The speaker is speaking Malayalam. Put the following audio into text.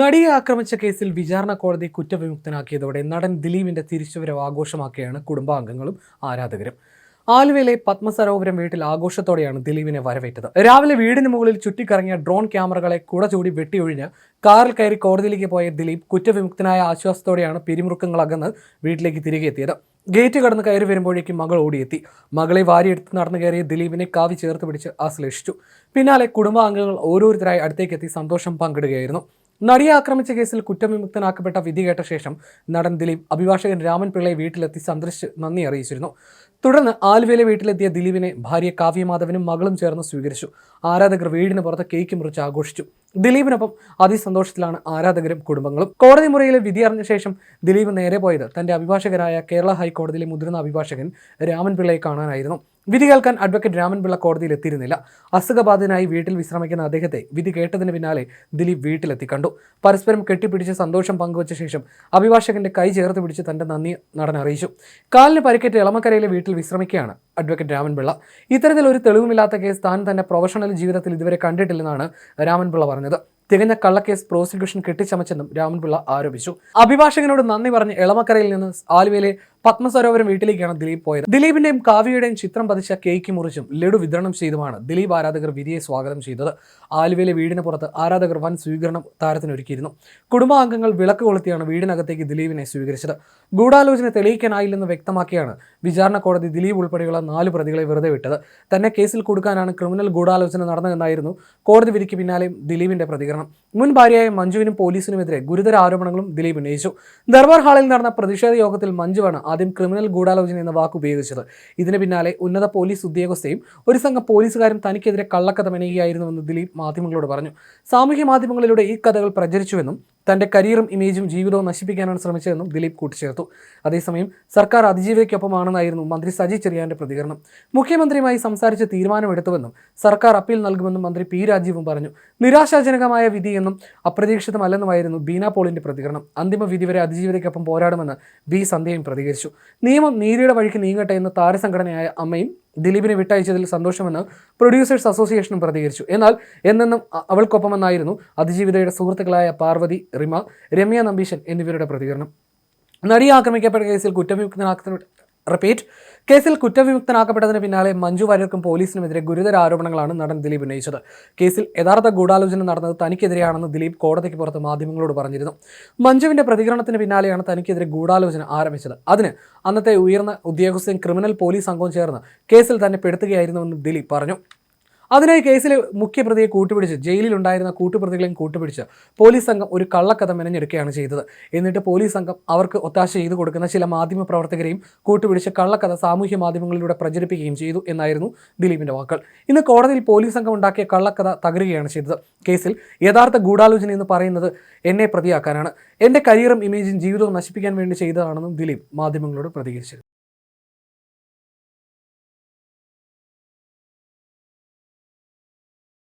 നടിയെ ആക്രമിച്ച കേസിൽ വിചാരണ കോടതി കുറ്റവിമുക്തനാക്കിയതോടെ നടൻ ദിലീപിന്റെ തിരിച്ചുവരവ് ആഘോഷമാക്കിയാണ് കുടുംബാംഗങ്ങളും ആരാധകരും. ആലുവയിലെ പത്മസരോവരം വീട്ടിൽ ആഘോഷത്തോടെയാണ് ദിലീപിനെ വരവേറ്റത്. രാവിലെ വീടിന് മുകളിൽ ചുറ്റിക്കറങ്ങിയ ഡ്രോൺ ക്യാമറകളെ കുട ചൂടി വെട്ടിയൊഴിഞ്ഞ് കാറിൽ കയറി കോടതിയിലേക്ക് പോയ ദിലീപ് കുറ്റവിമുക്തനായ ആശ്വാസത്തോടെയാണ് പിരിമുറുക്കങ്ങൾ അകന്ന് വീട്ടിലേക്ക് തിരികെ എത്തിയത്. ഗേറ്റ് കടന്ന് കയറി വരുമ്പോഴേക്കും മകൾ ഓടിയെത്തി. മകളെ വാരിയെടുത്ത് നടന്നു കയറിയ ദിലീപിനെ കാവി ചേർത്ത് പിടിച്ച് ആശ്ലേഷിച്ചു. പിന്നാലെ കുടുംബാംഗങ്ങൾ ഓരോരുത്തരായി അടുത്തേക്കെത്തി സന്തോഷം പങ്കിടുകയായിരുന്നു. നടിയെ ആക്രമിച്ച കേസിൽ കുറ്റവിമുക്തനാക്കപ്പെട്ട വിധി കേട്ട ശേഷം നടൻ ദിലീപ് അഭിഭാഷകൻ രാമൻ പിള്ളയെ വീട്ടിലെത്തി സന്ദർശിച്ച് നന്ദി അറിയിച്ചിരുന്നു. തുടർന്ന് ആലുവയിലെ വീട്ടിലെത്തിയ ദിലീപിനെ ഭാര്യ കാവ്യമാധവനും മകളും ചേർന്ന് സ്വീകരിച്ചു. ആരാധകർ വീടിന് പുറത്ത് കേക്ക് മുറിച്ച് ആഘോഷിച്ചു. ദിലീപിനൊപ്പം അതിസന്തോഷത്തിലാണ് ആരാധകരും കുടുംബങ്ങളും. കോടതി മുറിയിലെ വിധി അറിഞ്ഞ ശേഷം ദിലീപ് നേരെ പോയത് തന്റെ അഭിഭാഷകരായ കേരള ഹൈക്കോടതിയിലെ മുതിർന്ന അഭിഭാഷകൻ രാമൻ പിള്ളയെ കാണാനായിരുന്നു. വിധി കേൾക്കാൻ അഡ്വക്കേറ്റ് രാമൻപിള്ള കോടതിയിൽ എത്തിയിരുന്നില്ല. അസുഖബാധിതനായി വീട്ടിൽ വിശ്രമിക്കുന്ന അദ്ദേഹത്തെ വിധി കേട്ടതിന് പിന്നാലെ ദിലീപ് വീട്ടിലെത്തി കണ്ടു. പരസ്പരം കെട്ടിപ്പിടിച്ച് സന്തോഷം പങ്കുവച്ച ശേഷം അഭിഭാഷകന്റെ കൈ ചേർത്ത് പിടിച്ച് തന്റെ നന്ദി നടൻ അറിയിച്ചു. കാലിന് പരിക്കേറ്റ് ഇളമക്കരയിലെ വീട്ടിൽ വിശ്രമിക്കുകയാണ് അഡ്വക്കേറ്റ് രാമൻപിള്ള. ഇത്തരത്തിൽ ഒരു തെളിവുമില്ലാത്ത കേസ് താൻ തന്റെ പ്രൊഫഷണൽ ജീവിതത്തിൽ ഇതുവരെ കണ്ടിട്ടില്ലെന്നാണ് രാമൻപിള്ള പറഞ്ഞത്. തികഞ്ഞ കള്ളക്കേസ് പ്രോസിക്യൂഷൻ കെട്ടിച്ചമച്ചെന്നും രാമൻപിള്ള ആരോപിച്ചു. അഭിഭാഷകനോട് നന്ദി പറഞ്ഞ് എളമക്കരയിൽ നിന്ന് ആലുവയിലെ പത്മസരോവരം വീട്ടിലേക്കാണ് ദിലീപ് പോയത്. ദിലീപിന്റെയും കാവ്യയുടെയും ചിത്രം പതിച്ച കേക്ക് മുറിച്ചും ലഡു വിതരണം ചെയ്തുമാണ് ദിലീപ് ആരാധകർ വിധിയെ സ്വാഗതം ചെയ്തത്. ആലുവയിലെ വീടിന് പുറത്ത് ആരാധകർ വൻ സ്വീകരണം താരത്തിനൊരുക്കിയിരുന്നു. കുടുംബാംഗങ്ങൾ വിളക്ക് കൊളുത്തിയാണ് വീടിനകത്തേക്ക് ദിലീപിനെ സ്വീകരിച്ചത്. ഗൂഢാലോചന തെളിയിക്കാനായില്ലെന്ന് വ്യക്തമാക്കിയാണ് വിചാരണ കോടതി ദിലീപ് ഉൾപ്പെടെയുള്ള നാല് പ്രതികളെ വെറുതെ വിട്ടത്. തന്നെ കേസിൽ കൊടുക്കാനാണ് ക്രിമിനൽ ഗൂഢാലോചന നടന്നതെന്നായിരുന്നു കോടതി വിധിക്ക് പിന്നാലെ ദിലീപിന്റെ പ്രതികരണം. മുൻ ഭാര്യയായ മഞ്ജുവിനും പോലീസിനുമെതിരെ ഗുരുതര ആരോപണങ്ങളും ദിലീപ് ഉന്നയിച്ചു. ദർബാർ ഹാളിൽ നടന്ന പ്രതിഷേധ യോഗത്തിൽ മഞ്ജുവാണ് ആദ്യം ക്രിമിനൽ ഗൂഢാലോചന എന്ന വാക്ക് ഉപയോഗിച്ചത്. ഇതിന് പിന്നാലെ ഉന്നത പോലീസ് ഉദ്യോഗസ്ഥയും ഒരു സംഘം പോലീസുകാരും തനിക്കെതിരെ കള്ളക്കഥ മെനയുകയായിരുന്നുവെന്ന് ദിലീപ് മാധ്യമങ്ങളോട് പറഞ്ഞു. സാമൂഹ്യ മാധ്യമങ്ങളിലൂടെ ഈ കഥകൾ പ്രചരിച്ചുവെന്നും തന്റെ കരിയറും ഇമേജും ജീവിതവും നശിപ്പിക്കാനാണ് ശ്രമിച്ചതെന്നും ദിലീപ് കൂട്ടിച്ചേർത്തു. അതേസമയം സർക്കാർ അതിജീവിക്കൊപ്പമാണെന്നായിരുന്നു മന്ത്രി സജി ചെറിയാന്റെ പ്രതികരണം. മുഖ്യമന്ത്രിയുമായി സംസാരിച്ച് തീരുമാനമെടുത്തുവെന്നും സർക്കാർ അപ്പീൽ നൽകുമെന്നും മന്ത്രി പി രാജീവും പറഞ്ഞു. നിരാശാജനകമായ വിധിയെന്നും അപ്രതീക്ഷിതമല്ലെന്നുമായിരുന്നു ബീന പോളിന്റെ പ്രതികരണം. അന്തിമ വിധി വരെ അതിജീവിതയ്ക്കൊപ്പം പോരാടുമെന്ന് ബി സന്ധ്യയും പ്രതികരിച്ചു. നിയമം നീതിയുടെ വഴിക്ക് നീങ്ങട്ടെ എന്ന് താരസംഘടനയായ അമ്മയും ദിലീപിനെ വിട്ടയച്ചതിൽ സന്തോഷമെന്ന് പ്രൊഡ്യൂസേഴ്സ് അസോസിയേഷനും പ്രതികരിച്ചു. എന്നാൽ എന്നെന്നും അവൾക്കൊപ്പമെന്നായിരുന്നു അതിജീവിതയുടെ സുഹൃത്തുക്കളായ പാർവതി റിമ രമ്യ നമ്പീശൻ എന്നിവരുടെ പ്രതികരണം. നടിയെ ആക്രമിക്കപ്പെട്ട കേസിൽ കുറ്റവിമുക്തനാക്കുന്ന റിപ്പീറ്റ്. കേസിൽ കുറ്റവിമുക്തനാക്കപ്പെട്ടതിന് പിന്നാലെ മഞ്ജു വാര്യർക്കും പോലീസിനുമെതിരെ ഗുരുതര ആരോപണങ്ങളാണ് നടൻ ദിലീപ് ഉന്നയിച്ചത്. കേസിൽ യഥാർത്ഥ ഗൂഢാലോചന നടന്നത് തനിക്കെതിരെയാണെന്ന് ദിലീപ് കോടതിക്ക് പുറത്ത് മാധ്യമങ്ങളോട് പറഞ്ഞിരുന്നു. മഞ്ജുവിന്റെ പ്രതികരണത്തിന് പിന്നാലെയാണ് തനിക്കെതിരെ ഗൂഢാലോചന ആരംഭിച്ചത്. അതിന് അന്നത്തെ ഉയർന്ന ഉദ്യോഗസ്ഥയും ക്രിമിനൽ പോലീസ് സംഘവും ചേർന്ന് കേസിൽ തന്നെ പെടുത്തുകയായിരുന്നുവെന്ന് ദിലീപ് പറഞ്ഞു. അതിനായി കേസിലെ മുഖ്യപ്രതിയെ കൂട്ടുപിടിച്ച് ജയിലിലുണ്ടായിരുന്ന കൂട്ടുപ്രതികളെയും കൂട്ടുപിടിച്ച് പോലീസ് സംഘം ഒരു കള്ളക്കഥ മെനഞ്ഞെടുക്കുകയാണ് ചെയ്തത്. എന്നിട്ട് പോലീസ് സംഘം അവർക്ക് ഒത്താശ ചെയ്തു കൊടുക്കുന്ന ചില മാധ്യമ പ്രവർത്തകരെയും കൂട്ടുപിടിച്ച് കള്ളക്കഥ സാമൂഹ്യ മാധ്യമങ്ങളിലൂടെ പ്രചരിപ്പിക്കുകയും ചെയ്തു എന്നായിരുന്നു ദിലീപിന്റെ വാക്കുകൾ. ഇന്ന് കോടതിയിൽ പോലീസ് സംഘം ഉണ്ടാക്കിയ കള്ളക്കഥ തകരുകയാണ് ചെയ്തത്. കേസിൽ യഥാർത്ഥ ഗൂഢാലോചന എന്ന് പറയുന്നത് എന്നെ പ്രതിയാക്കാനാണ്. എന്റെ കരിയറും ഇമേജും ജീവിതവും നശിപ്പിക്കാൻ വേണ്ടി ചെയ്തതാണെന്നും ദിലീപ് മാധ്യമങ്ങളോട് പ്രതികരിച്ചത്